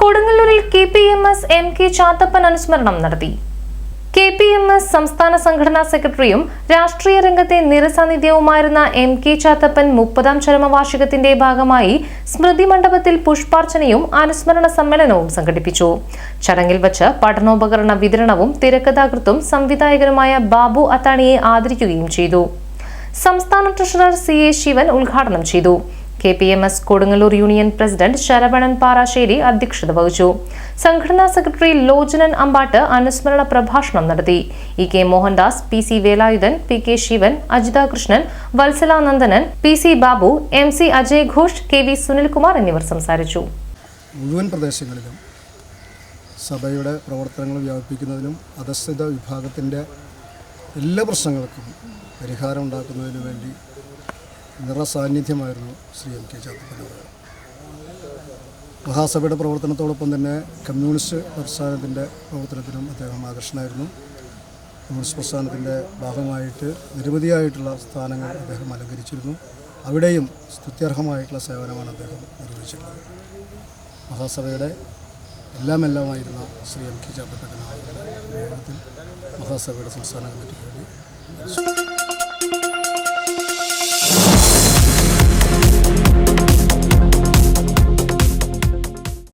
കൊടുങ്ങല്ലൂരിൽ K P M S M K Chathappan അനുസ്മരണം നടത്തി. കെ പി എം എസ് സംസ്ഥാന സംഘടനാ സെക്രട്ടറിയും രാഷ്ട്രീയ രംഗത്തെ നിറസാന്നിധ്യവുമായിരുന്ന എം കെ ചാത്തപ്പൻ മുപ്പതാം ചരമവാർഷികത്തിന്റെ ഭാഗമായി സ്മൃതി മണ്ഡപത്തിൽ പുഷ്പാർച്ചനയും അനുസ്മരണ സമ്മേളനവും സംഘടിപ്പിച്ചു. ചടങ്ങിൽ വച്ച് പഠനോപകരണ വിതരണവും തിരക്കഥാകൃത്തും സംവിധായകനുമായ ബാബു അത്താണിയെ ആദരിക്കുകയും ചെയ്തു. സംസ്ഥാന ട്രഷറർ സി എ ശിവൻ ഉദ്ഘാടനം ചെയ്തു. K P M S Kodungallur union president Saravanan Parassery അധ്യക്ഷത വഹിച്ചു. സംഘടനാ സെക്രട്ടറി ലോചനൻ അമ്പാട്ട് അനുസ്മരണ പ്രഭാഷണം നടത്തി. E K Mohandas P C Velayudhan P K Sivan Ajitha Krishnan Valsalanandanan P C Babu M C Ajay Ghosh K V Sunilkumar എന്നിവർ സംസാരിച്ചു. മുഴുവൻ പ്രദേശങ്ങളിലും സഭയുടെ പ്രവർത്തനങ്ങൾ വ്യാപിപ്പിക്കുന്നതിനും അധസ്ഥിത വിഭാഗത്തിന്റെ എല്ലാ പ്രശ്നങ്ങൾക്കും പരിഹാരം ഉണ്ടാക്കുന്നതിനു വേണ്ടി നിറസാന്നിധ്യമായിരുന്നു ശ്രീ എം കെ ചാത്തപ്പള്ളി മഹാസഭയുടെ പ്രവർത്തനത്തോടൊപ്പം തന്നെ കമ്മ്യൂണിസ്റ്റ് പ്രസ്ഥാനത്തിന്റെ പ്രവർത്തനത്തിനും അദ്ദേഹം ആകർഷണമായിരുന്നു കമ്മ്യൂണിസ്റ്റ് പ്രസ്ഥാനത്തിന്റെ ഭാഗമായിട്ട് നിരവധിയായിട്ടുള്ള സ്ഥാനങ്ങൾ അദ്ദേഹം അലങ്കരിച്ചിരുന്നു. അവിടെയും സ്തുത്യർഹമായിട്ടുള്ള സേവനമാണ് അദ്ദേഹം നിർവഹിച്ചിട്ടുള്ളത്. മഹാസഭയുടെ എല്ലാം എല്ലാമായിരുന്ന ശ്രീ എം കെ യോഗത്തിൽ മഹാസഭയുടെ സംസ്ഥാന കമ്മിറ്റിക്ക് വേണ്ടി